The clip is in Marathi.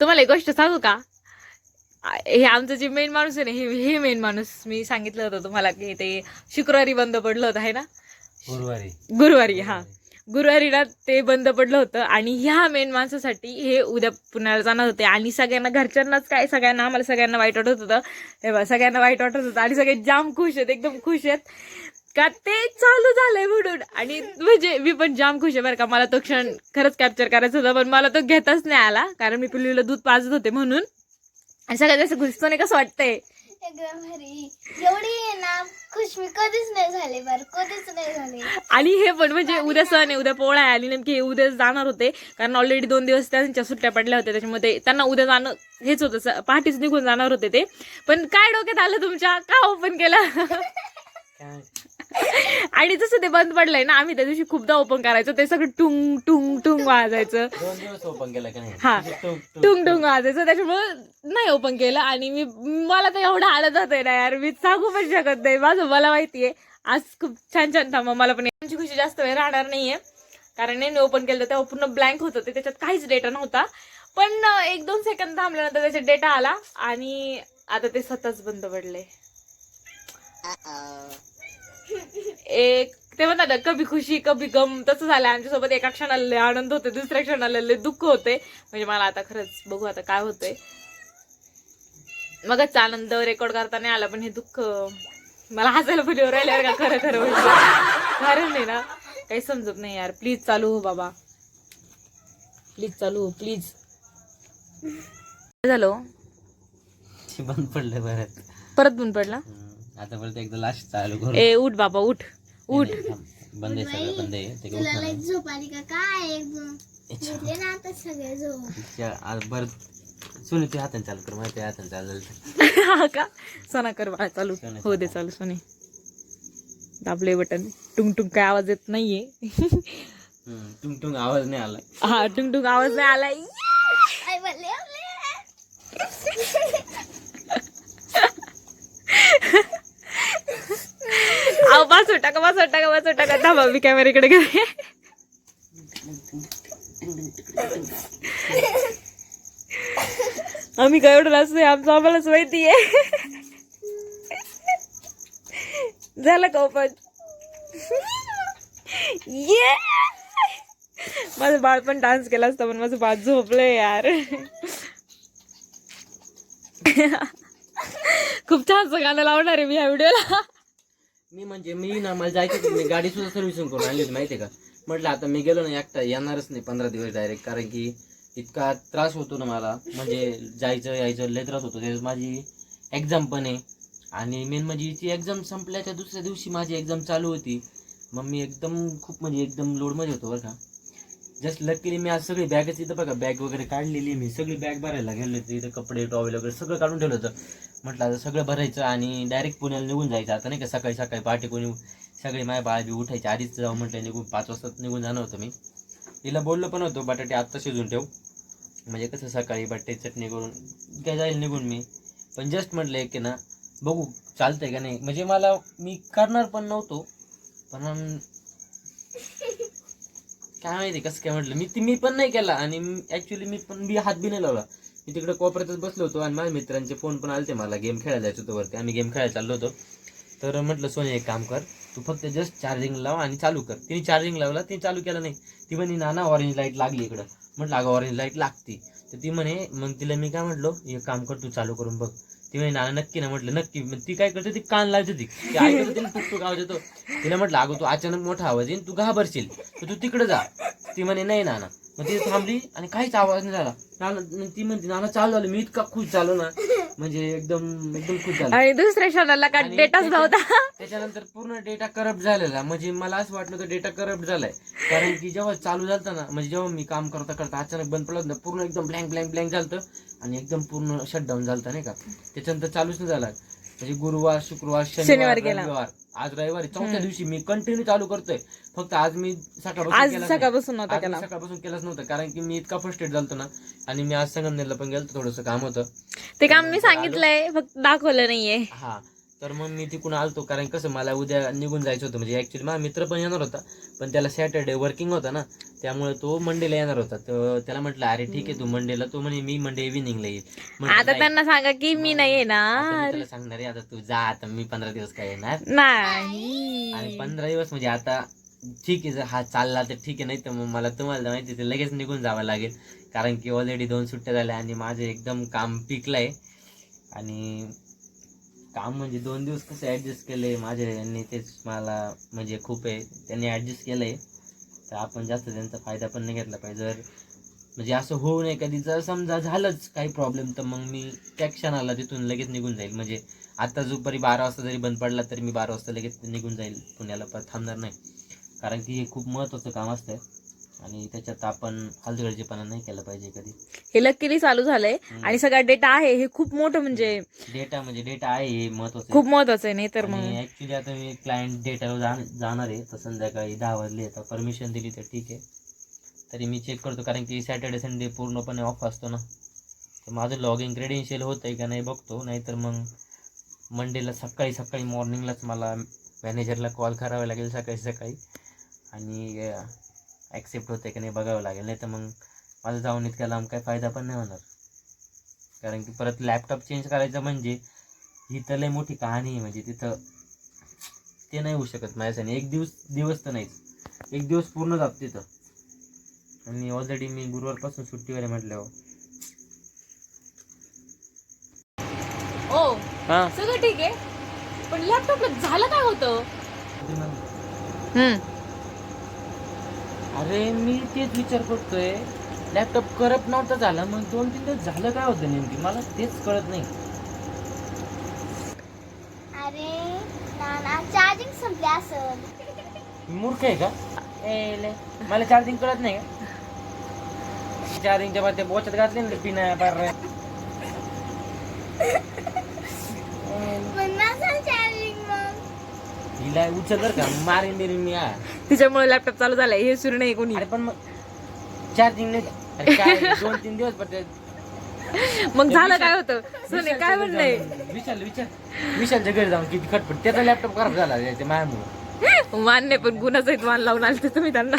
तुम्हाला एक गोष्ट सांगू का? हे आमचं जे मेन माणूस आहे ना हे हे मेन माणूस मी सांगितलं होतं तुम्हाला की ते शुक्रवारी बंद पडलं होतं आहे ना? गुरुवारी. गुरुवारी हा. गुरुवारीला ते बंद पडलं होतं आणि ह्या मेन माणसासाठी हे उद्या पुण्याला जाणार होते. आणि सगळ्यांना घरच्यांनाच काय सगळ्यांना आम्हाला सगळ्यांना वाईट वाटत होतं. हे बघ सगळ्यांना वाईट वाटत होतं आणि सगळे जाम खुश आहेत एकदम खुश आहेत. का ते चालू झालंय म्हणून. आणि म्हणजे मी पण जाम खुश आहे बरं का मला तो क्षण खरंच कॅप्चर करायचा होता पण मला तो घेताच नाही आला कारण मी पिल्लूला दूध पाजत होते म्हणून. आणि सगळ्यात जास्त खुश नाही कसं वाटतंय? एवढी आहे ना खुश मी कधीच नाही झाले बर कधीच नाही झाले. आणि हे पण म्हणजे उद्या सण आहे उद्या पोळा आहे आणि नेमके हे उद्या जाणार होते कारण ऑलरेडी दोन दिवस त्यांच्या सुट्ट्या पडल्या होत्या त्याच्यामध्ये त्यांना उद्या जाणं हेच होतं पहाटेच निघून जाणार होते ते. पण काय डोक्यात आलं तुमच्या? का ओपन केलं? काय? आणि जसं ते बंद पडलंय ना आम्ही त्या दिवशी खूपदा ओपन करायचो. ते सगळं टुंग टुंग टुंग वाजायचं. दोन दिवस ओपन केला का नाही? हा. म्हणजे टुंग टुंग वाजायचं. त्याच्यामुळं नाही ओपन केलं. आणि मी मला तर एवढं आलं जातंय ना यार. मी सांगू पण शकत नाही. माझं मला माहितीये. आज खूप छान छान थांबा. मला पण आमची खुशी जास्त वेळ राहणार नाहीये. कारण मी ओपन केलं तेव्हा पूर्ण ब्लँक होतं ते. त्याच्यात काहीच डेटा नव्हता. पण एक दोन सेकंद थांबल्यानंतर त्याच्यात डेटा आला. आणि आता ते स्वतःच बंद पडले एक ते म्हणतात ना, कभी खुशी कभी गम तसं झालं. आमच्यासोबत एका क्षणाला आनंद होते दुसऱ्या क्षणाला लय दुःख होते. म्हणजे मला आता खरंच बघू आता काय होतंय. मगच आनंद रेकॉर्ड करता नाही आला पण हे दुःख मला हसायला पण राहिलं का खरं खरं म्हणजे. खरं नाही ना काही समजत नाही यार. प्लीज चालू हो बाबा. प्लीज चालू हो प्लीज झालं हो? बंद पडलं बरं. परत बंद पडला. आता परत एकदा लास्ट चालू करू. ए उठ बाबा उठ. उठ. बंद आहे सगळं बंद आहे. ते काय तुला उठणार लई नाही. झोप आली का? काय एकदम? अच्छा. घेतले ना आता सगळे झोप. त्या- आज बरं. सोनी ते हाताने चालू कर. माहिती आहे हाताने चालू हा का? सोना कर बाळा चालू. सोने हो दे चालू सोने. दाबले बटन. टुंग टुंग काय आवाज येत नाहीये. टुंग टुंग आवाज नाही आला हा टुंग टुंग आवाज नाही आला आई बोलले अहो पाच टाका पाच टाका पाच टाका थांबा मी कॅमेऱ्याकडे घे आम्ही काय एवढं असतोय आमचं आम्हालाच माहिती आहे. झालं का ये माझं बाळ पण डान्स केला असता पण माझं बाळ झोपलंय यार. खूप छानचं गाणं लावणार आहे मी या व्हिडिओला मी म्हणजे मी ना मला जायचं मी गाडी सुद्धा सर्व्हिसिंग करून आणली होती माहितीये का? म्हटलं आता मी गेलो ना एकटा येणारच नाही पंधरा दिवस डायरेक्ट कारण की इतका त्रास होतो ना मला. म्हणजे जायचं यायचं लय त्रास होतो. त्याच्यात माझी एक्झाम पण आहे. आणि मेन म्हणजे ती एक्झाम संपल्याच्या दुसऱ्या दिवशी माझी एक्झाम चालू होती. मग मी एकदम खूप म्हणजे एकदम लोडमध्ये होतो बरं का. जस्ट लकीली मी आज सगळी बॅगच इथं बघा बॅग वगैरे काढलेली आहे मी. सगळी बॅग भरायला गेलो होती इथं कपडे टॉवेल वगैरे सगळं काढून ठेवलं होतं. म्हटलं आता सगळं भरायचं आणि डायरेक्ट पुण्याला निघून जायचं. आता नाही का सकाळी सकाळी पहाटे कोणी सगळे माय बाळ बी उठायचे. आधीच जाऊ म्हटलं निघून पाच वाजता निघून जाणार होतं मी. तिला बोललो पण होतो बटाटे आत्ता शिजून ठेव. म्हणजे कसं सकाळी बटाटे चटणी करून काय जाईल निघून मी. पण जस्ट म्हटलं की ना बघू चालतंय का नाही. म्हणजे मला मी करणार पण नव्हतो. पण काय माहिती कसं काय म्हटलं? मी ती मी पण नाही केला आणि ऍक्च्युली मी पण बी हात बी नाही लावला. मी तिकडे कोपऱ्यातच बसलो होतो आणि माझ्या मित्रांचे फोन पण आलते मला. गेम खेळायला जायचं होतं वरती. आम्ही गेम खेळायला चाललो होतो. तर म्हटलं सोने एक काम कर. तू फक्त जस्ट चार्जिंग लाव आणि चालू कर. तिने चार्जिंग लावला तिने चालू केलं नाही. ती म्हणे नाना ऑरेंज लाइट लागली इकडं. म्हटलं अगं ऑरेंज लाइट लागती. तर ती म्हणे मग तिला मी काय म्हटलो? एक काम कर तू चालू करून बघ. ती म्हणे नाना नक्की ना म्हटलं नक्की. मग ती काय करते ती कान लावते ती. ती ऐकत होती ना टुक टुक आवाज येतो. तिला म्हटलं अगं तू अचानक मोठा आवाज येईन तू घाबरशील. तर तू तिकडे जा. ती म्हणे नाही नाना. मग ती थांबली आणि काहीच आवाज नाही झाला. नाना ती म्हणते नाना चालू झालं मी इतका खुश झालो ना. म्हणजे एकदम एकदम खुश झालो. आणि दुसऱ्या क्षणाला का आणि डेटाच त्याच्या- नव्हता त्याच्यानंतर पूर्ण डेटा करप्ट झालेला. म्हणजे मला असं वाटलं होतं डेटा करप्ट झालाय. कारण की जेव्हा चालू झालं ना म्हणजे जेव्हा मी काम करता करता अचानक बंद पडलं ना पूर्ण एकदम ब्लँक ब्लँक ब्लँक झालं आणि एकदम पूर्ण शटडाऊन झालं नाही का? त्याच्यानंतर चालूच नाही झाला. म्हणजे गुरुवार शुक्रवार शनिवार शनिवार गेला. रविवार आज रविवारी चौथ्या दिवशी मी कंटिन्यू चालू करतोय. फक्त आज मी सकाळपासून आज केलाच नाही. सकाळपासून नव्हता आज मी केला. सकाळपासून केलंच नव्हतं. कारण की मी इतका फ्रस्ट्रेट झालतो ना. आणि मी आज संगमनेरला पण गेलो थोडंसं काम होतं. ते काम मी सांगितलंय. फक्त दाखवलं नाहीये. हा. तर मग मी तिकडून आलतो कारण कसं मला उद्या निघून जायचं होतं. म्हणजे ऍक्च्युली माझा मित्र पण येणार होता पण त्याला सॅटर्डे वर्किंग होता ना त्यामुळे तो मंडेला येणार होता. तर त्याला म्हटलं अरे ठीक आहे तू मंडेला तो म्हणे मी मंडे इव्हिनिंगला येईल. आता. त्यांना सांगा की मी नाही येणार. त्याला सांगणार आहे आता तू जा आता मी पंधरा दिवस काय येणार. आणि नाही पंधरा दिवस म्हणजे आता ठीक आहे जर हा चालला तर ठीक आहे नाही तर मग मला तुम्हाला माहिती ते लगेच निघून जावं लागेल. कारण की ऑलरेडी दोन सुट्ट्या झाल्या आणि माझे एकदम काम पिकलंय. आणि काम म्हणजे दोन दिवस कसं ॲडजस्ट केलंय माझे यांनी तेच मला म्हणजे खूप आहे. त्यांनी ॲडजस्ट आहे तर आपण जास्त त्यांचा फायदा पण नाही घेतला पाहिजे. जर म्हणजे असं होऊ नये कधी. जर समजा झालंच काही प्रॉब्लेम तर मग मी त्या क्षणाला तिथून लगेच निघून जाईल. म्हणजे आता दुपारी बारा वाजता जरी बंद पडला तरी मी बारा वाजता लगेच निघून जाईल. पुण्याला पण थांबणार नाही. कारण की हे खूप महत्त्वाचं काम असतं आणि त्याच्यात आपण हलगर्जीपणा नाही केला पाहिजे कधी. हे लकीली चालू झालंय. आणि सगळा डेटा आहे हे खूप मोठं म्हणजे डेटा म्हणजे डेटा आहे हे महत्वाचं खूप महत्वाचं आहे नाही तर मग ऍक्च्युली आता मी क्लायंट डेटावर जाणार आहे. तर संध्याकाळी दहा वाजले आता परमिशन दिली तर ठीक आहे. तरी मी चेक करतो कारण की सॅटर्डे संडे पूर्णपणे ऑफ असतो ना. तर माझं लॉग इन क्रेडेन्शियल होत आहे का नाही बघतो. नाहीतर मग मंडेला सकाळी सकाळी मॉर्निंगलाच मला मॅनेजरला कॉल करावा लागेल सकाळी सकाळी. आणि ॲक्सेप्ट होते का नाही बघावं लागेल. नाही तर मग माझं जाऊन इतक्या लांब काय फायदा पण नाही होणार. कारण की परत लॅपटॉप चेंज करायचं म्हणजे ही तर लय मोठी कहाणी आहे. म्हणजे तिथं ते नाही होऊ शकत माझ्यासाठी एक दिवस दिवस तर नाहीच. एक दिवस पूर्ण जातो तिथं. आणि ऑलरेडी मी गुरुवारपासून सुट्टीवर आहे म्हटल्यावर. ओ हां? सगळं ठीक आहे. पण लॅपटॉपला झालं काय होतं? हम्म. अरे मी तेच विचार करतोय. लॅपटॉप करप नव्हता झाला मग दोन तीन दिवस झालं काय होतं नेमकी? मला तेच कळत नाही. अरे चार्जिंग संपली असेल. मूर्ख आहे का? ए ले मला चार्जिंग कळत नाही का? चार्जिंगच्या बाद ते बोचत घातले ना पिना पार पण हिला उचल बर का मारीन बिरीन मी हा तिच्यामुळे लॅपटॉप चालू झालाय हे सुरू नाही कोणी. अरे पण मग चार्जिंग नाही. अरे काय दोन तीन दिवस पडते मग झालं काय होतं? सोने काय म्हणलंय विशाल विचार विशालच्या घरी जाऊन किती खटपट त्याचा लॅपटॉप खराब झाला त्या मायामुळे मान्य पण गुन्हाच मान लावून आले तुम्ही त्यांना.